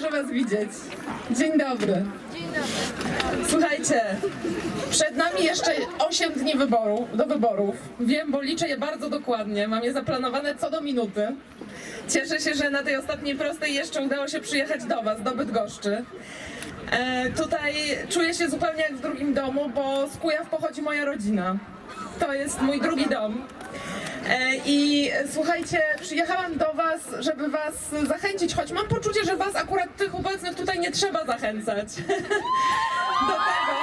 dobrze Was widzieć. Dzień dobry. Słuchajcie, przed nami jeszcze 8 dni wyboru, do wyborów. Wiem, bo liczę je bardzo dokładnie. Mam je zaplanowane co do minuty. Cieszę się, że na tej ostatniej prostej jeszcze udało się przyjechać do Was, do Bydgoszczy. E, tutaj czuję się zupełnie jak w drugim domu, bo z Kujaw pochodzi moja rodzina. To jest mój drugi dom. E, I słuchajcie, przyjechałam do Was, żeby Was zachęcić, choć mam poczucie, że Was akurat tych obecnych tutaj nie trzeba zachęcać. do tego,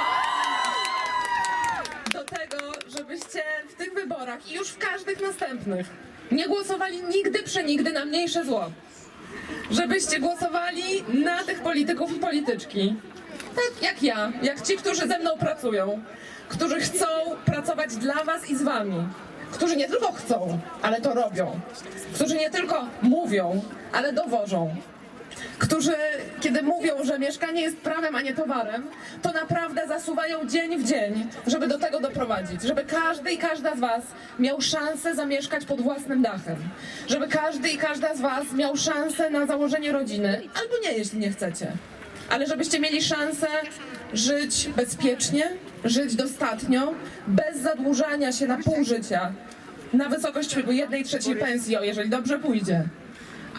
do tego, żebyście w tych wyborach i już w każdych następnych nie głosowali nigdy przenigdy na mniejsze zło. Żebyście głosowali na tych polityków i polityczki. Tak jak ja, jak ci, którzy ze mną pracują, którzy chcą pracować dla Was i z Wami którzy nie tylko chcą, ale to robią, którzy nie tylko mówią, ale dowożą, którzy kiedy mówią, że mieszkanie jest prawem, a nie towarem, to naprawdę zasuwają dzień w dzień, żeby do tego doprowadzić, żeby każdy i każda z Was miał szansę zamieszkać pod własnym dachem, żeby każdy i każda z Was miał szansę na założenie rodziny, albo nie, jeśli nie chcecie, ale żebyście mieli szansę żyć bezpiecznie, żyć dostatnio, bez zadłużania się na pół życia, na wysokość jednej trzeciej pensji, o jeżeli dobrze pójdzie.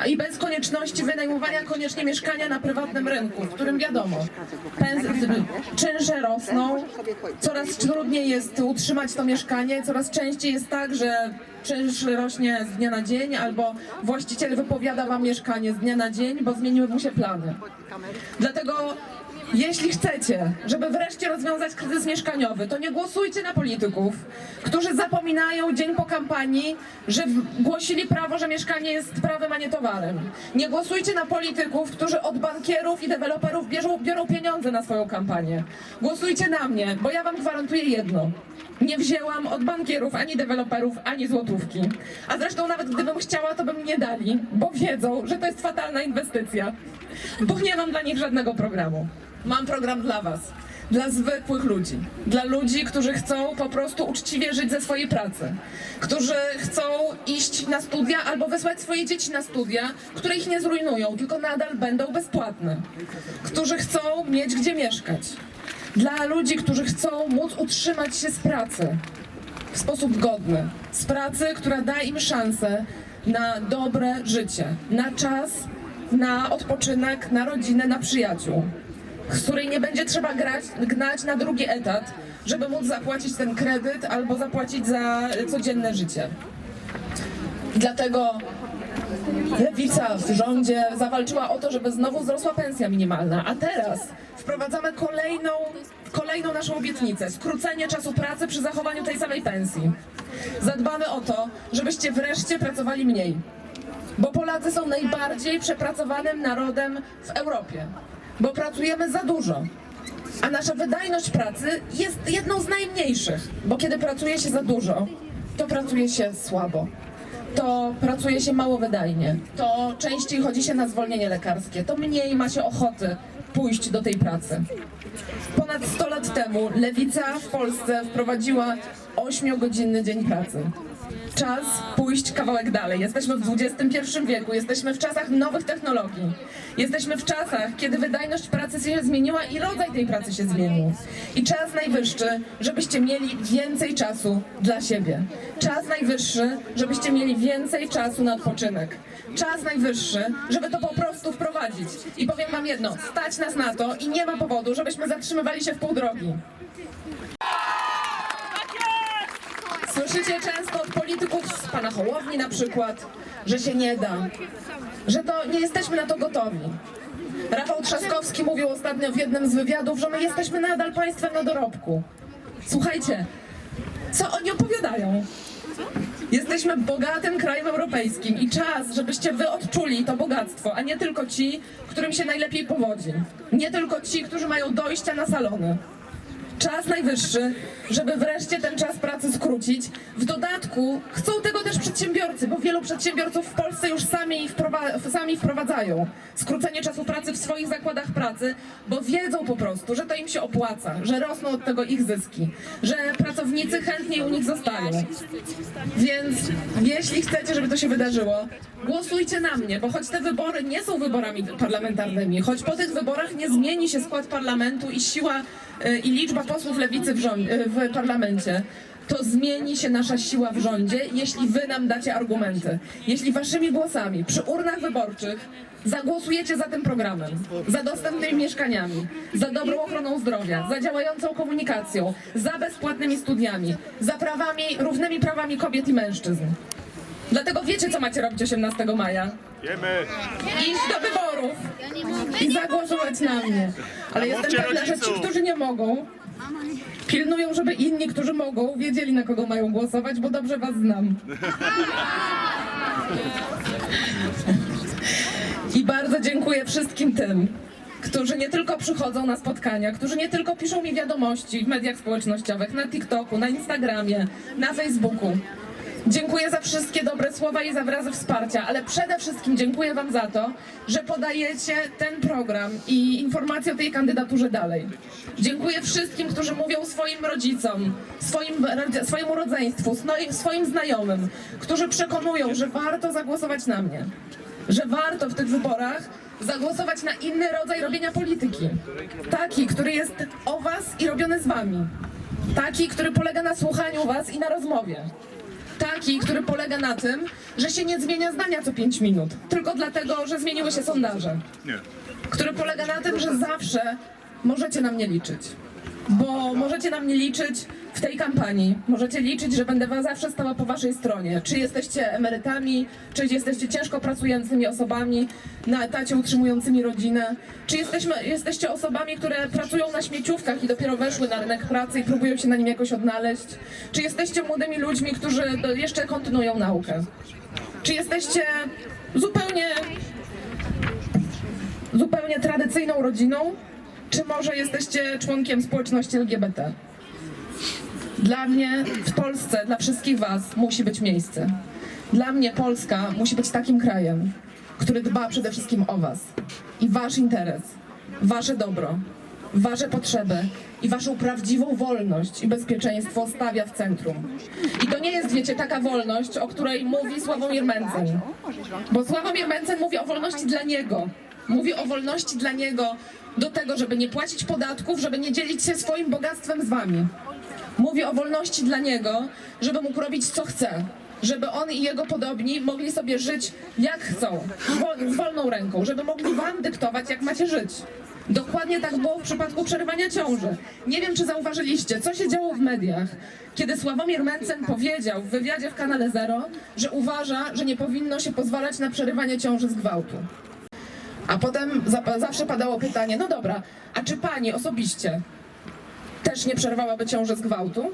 I bez konieczności wynajmowania koniecznie mieszkania na prywatnym rynku, w którym wiadomo, czynsze rosną, coraz trudniej jest utrzymać to mieszkanie, coraz częściej jest tak, że czynsz rośnie z dnia na dzień, albo właściciel wypowiada wam mieszkanie z dnia na dzień, bo zmieniły mu się plany. Dlatego jeśli chcecie, żeby wreszcie rozwiązać kryzys mieszkaniowy, to nie głosujcie na polityków, którzy zapominają dzień po kampanii, że głosili prawo, że mieszkanie jest prawem, a nie towarem. Nie głosujcie na polityków, którzy od bankierów i deweloperów bierzą, biorą pieniądze na swoją kampanię. Głosujcie na mnie, bo ja wam gwarantuję jedno. Nie wzięłam od bankierów ani deweloperów, ani złotówki. A zresztą nawet gdybym chciała, to bym nie dali, bo wiedzą, że to jest fatalna inwestycja. Bo nie mam dla nich żadnego programu. Mam program dla Was. Dla zwykłych ludzi. Dla ludzi, którzy chcą po prostu uczciwie żyć ze swojej pracy. Którzy chcą iść na studia albo wysłać swoje dzieci na studia, które ich nie zrujnują, tylko nadal będą bezpłatne. Którzy chcą mieć gdzie mieszkać. Dla ludzi, którzy chcą móc utrzymać się z pracy w sposób godny. Z pracy, która da im szansę na dobre życie, na czas, na odpoczynek, na rodzinę, na przyjaciół, z której nie będzie trzeba grać, gnać na drugi etat, żeby móc zapłacić ten kredyt albo zapłacić za codzienne życie. Dlatego Lewica w rządzie zawalczyła o to, żeby znowu wzrosła pensja minimalna, a teraz wprowadzamy kolejną, kolejną naszą obietnicę skrócenie czasu pracy przy zachowaniu tej samej pensji. Zadbamy o to, żebyście wreszcie pracowali mniej, bo Polacy są najbardziej przepracowanym narodem w Europie, bo pracujemy za dużo. A nasza wydajność pracy jest jedną z najmniejszych, bo kiedy pracuje się za dużo, to pracuje się słabo to pracuje się mało wydajnie, to częściej chodzi się na zwolnienie lekarskie, to mniej ma się ochoty pójść do tej pracy. Ponad 100 lat temu lewica w Polsce wprowadziła 8-godzinny dzień pracy. Czas pójść kawałek dalej. Jesteśmy w XXI wieku, jesteśmy w czasach nowych technologii. Jesteśmy w czasach, kiedy wydajność pracy się zmieniła i rodzaj tej pracy się zmienił. I czas najwyższy, żebyście mieli więcej czasu dla siebie. Czas najwyższy, żebyście mieli więcej czasu na odpoczynek. Czas najwyższy, żeby to po prostu wprowadzić. I powiem wam jedno, stać nas na to i nie ma powodu, żebyśmy zatrzymywali się w pół drogi. Słyszycie często od polityków z pana Hołowni na przykład, że się nie da, że to nie jesteśmy na to gotowi. Rafał Trzaskowski mówił ostatnio w jednym z wywiadów, że my jesteśmy nadal państwem na dorobku. Słuchajcie, co oni opowiadają? Jesteśmy bogatym krajem europejskim i czas, żebyście wy odczuli to bogactwo, a nie tylko ci, którym się najlepiej powodzi. Nie tylko ci, którzy mają dojścia na salony. Czas najwyższy, żeby wreszcie ten czas pracy skrócić. W dodatku chcą tego też przedsiębiorcy, bo wielu przedsiębiorców w Polsce już sami, wprowa- sami wprowadzają skrócenie czasu pracy w swoich zakładach pracy, bo wiedzą po prostu, że to im się opłaca, że rosną od tego ich zyski, że pracownicy chętniej u nich zostają. Więc jeśli chcecie, żeby to się wydarzyło, głosujcie na mnie, bo choć te wybory nie są wyborami parlamentarnymi, choć po tych wyborach nie zmieni się skład parlamentu i siła i liczba posłów lewicy w, y, w parlamencie, to zmieni się nasza siła w rządzie, jeśli wy nam dacie argumenty. Jeśli waszymi głosami przy urnach wyborczych zagłosujecie za tym programem, za dostępnymi mieszkaniami, za dobrą ochroną zdrowia, za działającą komunikacją, za bezpłatnymi studiami, za prawami, równymi prawami kobiet i mężczyzn. Dlatego wiecie, co macie robić 18 maja. Wiemy. Iść do wyborów i zagłosować na mnie. Ale jestem pewna, że ci, którzy nie mogą, pilnują, żeby inni, którzy mogą, wiedzieli, na kogo mają głosować, bo dobrze was znam. I bardzo dziękuję wszystkim tym, którzy nie tylko przychodzą na spotkania, którzy nie tylko piszą mi wiadomości w mediach społecznościowych, na TikToku, na Instagramie, na Facebooku. Dziękuję za wszystkie dobre słowa i za wyrazy wsparcia, ale przede wszystkim dziękuję Wam za to, że podajecie ten program i informacje o tej kandydaturze dalej. Dziękuję wszystkim, którzy mówią swoim rodzicom, swoim, swojemu rodzeństwu, swoim znajomym, którzy przekonują, że warto zagłosować na mnie że warto w tych wyborach zagłosować na inny rodzaj robienia polityki. Taki, który jest o was i robiony z wami. Taki, który polega na słuchaniu was i na rozmowie. Taki, który polega na tym, że się nie zmienia zdania co 5 minut, tylko dlatego, że zmieniły się sondaże. Nie. Który polega na tym, że zawsze możecie na mnie liczyć. Bo możecie na mnie liczyć w tej kampanii. Możecie liczyć, że będę zawsze stała po waszej stronie. Czy jesteście emerytami, czy jesteście ciężko pracującymi osobami na etacie utrzymującymi rodzinę, czy jesteśmy, jesteście osobami, które pracują na śmieciówkach i dopiero weszły na rynek pracy i próbują się na nim jakoś odnaleźć, czy jesteście młodymi ludźmi, którzy jeszcze kontynuują naukę. Czy jesteście zupełnie zupełnie tradycyjną rodziną, czy może jesteście członkiem społeczności LGBT? Dla mnie w Polsce, dla wszystkich Was musi być miejsce. Dla mnie Polska musi być takim krajem, który dba przede wszystkim o Was i Wasz interes, Wasze dobro, Wasze potrzeby i Waszą prawdziwą wolność i bezpieczeństwo stawia w centrum. I to nie jest, wiecie, taka wolność, o której mówi Sławomir Mencen. Bo Sławomir Mencen mówi o wolności dla niego. Mówi o wolności dla niego do tego, żeby nie płacić podatków, żeby nie dzielić się swoim bogactwem z wami. Mówi o wolności dla niego, żeby mógł robić co chce. Żeby on i jego podobni mogli sobie żyć jak chcą, z wolną ręką, żeby mogli wam dyktować, jak macie żyć. Dokładnie tak było w przypadku przerywania ciąży. Nie wiem, czy zauważyliście, co się działo w mediach, kiedy Sławomir Mencen powiedział w wywiadzie w kanale Zero, że uważa, że nie powinno się pozwalać na przerywanie ciąży z gwałtu. A potem za- zawsze padało pytanie, no dobra, a czy pani osobiście też nie przerwałaby ciąży z gwałtu?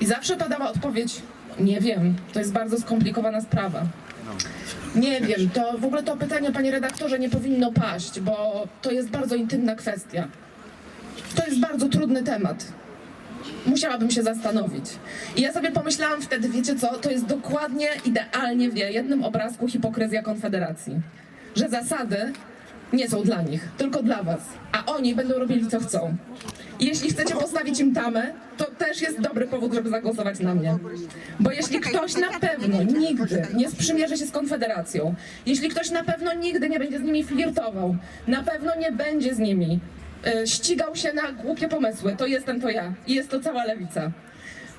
I zawsze padała odpowiedź, nie wiem, to jest bardzo skomplikowana sprawa. Nie wiem, to w ogóle to pytanie, panie redaktorze, nie powinno paść, bo to jest bardzo intymna kwestia. To jest bardzo trudny temat. Musiałabym się zastanowić. I ja sobie pomyślałam wtedy, wiecie co, to jest dokładnie, idealnie w jednym obrazku hipokryzja Konfederacji. Że zasady nie są dla nich, tylko dla was. A oni będą robili co chcą. I jeśli chcecie postawić im tamę, to też jest dobry powód, żeby zagłosować na mnie. Bo jeśli ktoś na pewno nigdy nie sprzymierzy się z Konfederacją, jeśli ktoś na pewno nigdy nie będzie z nimi flirtował, na pewno nie będzie z nimi e, ścigał się na głupie pomysły, to jestem to ja i jest to cała lewica.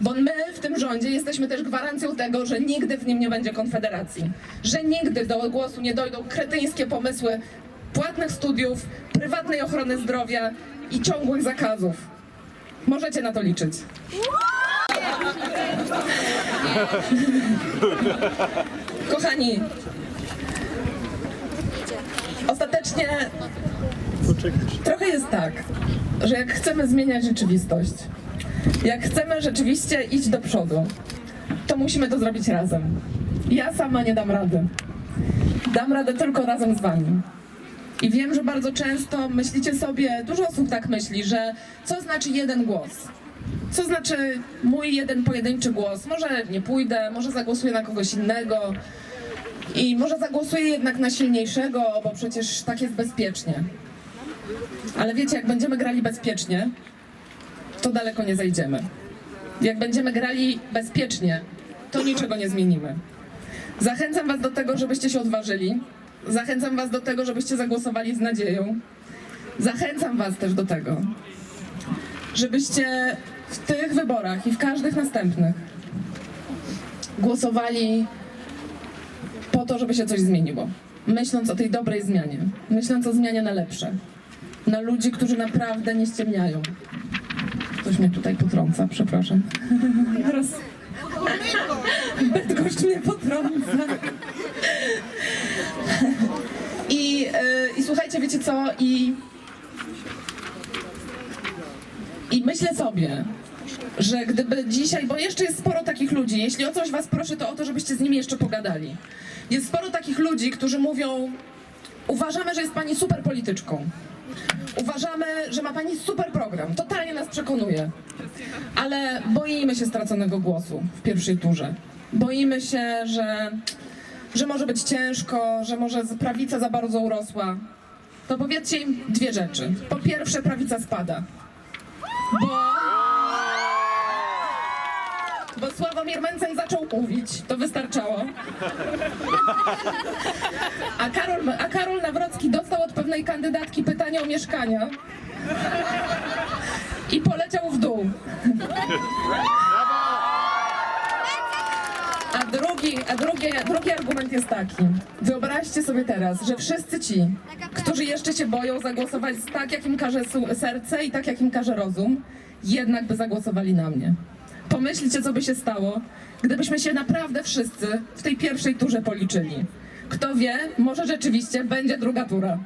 Bo my w tym rządzie jesteśmy też gwarancją tego, że nigdy w nim nie będzie konfederacji. Że nigdy do głosu nie dojdą kretyńskie pomysły płatnych studiów, prywatnej ochrony zdrowia i ciągłych zakazów. Możecie na to liczyć. Kochani, ostatecznie trochę jest tak, że jak chcemy zmieniać rzeczywistość, jak chcemy rzeczywiście iść do przodu, to musimy to zrobić razem. Ja sama nie dam rady. Dam radę tylko razem z wami. I wiem, że bardzo często myślicie sobie, dużo osób tak myśli, że co znaczy jeden głos? Co znaczy mój jeden pojedynczy głos? Może nie pójdę, może zagłosuję na kogoś innego i może zagłosuję jednak na silniejszego, bo przecież tak jest bezpiecznie. Ale wiecie, jak będziemy grali bezpiecznie, to daleko nie zajdziemy. Jak będziemy grali bezpiecznie, to niczego nie zmienimy. Zachęcam Was do tego, żebyście się odważyli. Zachęcam Was do tego, żebyście zagłosowali z nadzieją. Zachęcam Was też do tego, żebyście w tych wyborach i w każdych następnych głosowali po to, żeby się coś zmieniło. Myśląc o tej dobrej zmianie, myśląc o zmianie na lepsze, na ludzi, którzy naprawdę nie ściemniają. Ktoś mnie tutaj potrąca, przepraszam. Roz... Bydgoszcz mnie potrąca. Słuchajcie, wiecie co? I, I myślę sobie, że gdyby dzisiaj, bo jeszcze jest sporo takich ludzi, jeśli o coś was proszę, to o to, żebyście z nimi jeszcze pogadali. Jest sporo takich ludzi, którzy mówią, uważamy, że jest pani super polityczką. Uważamy, że ma pani super program. Totalnie nas przekonuje. Ale boimy się straconego głosu w pierwszej turze. Boimy się, że, że może być ciężko, że może prawica za bardzo urosła. To powiedzcie im dwie rzeczy. Po pierwsze, prawica spada. Bo. Bo Sławomir Mencen zaczął mówić, to wystarczało. A Karol, a Karol Nawrocki dostał od pewnej kandydatki pytanie o mieszkania i poleciał w dół. A drugi, a drugi, drugi argument jest taki. Wyobraźcie sobie teraz, że wszyscy ci, którzy jeszcze się boją zagłosować tak, jak im każe serce i tak, jak im każe rozum, jednak by zagłosowali na mnie. Pomyślcie, co by się stało, gdybyśmy się naprawdę wszyscy w tej pierwszej turze policzyli. Kto wie, może rzeczywiście będzie druga tura.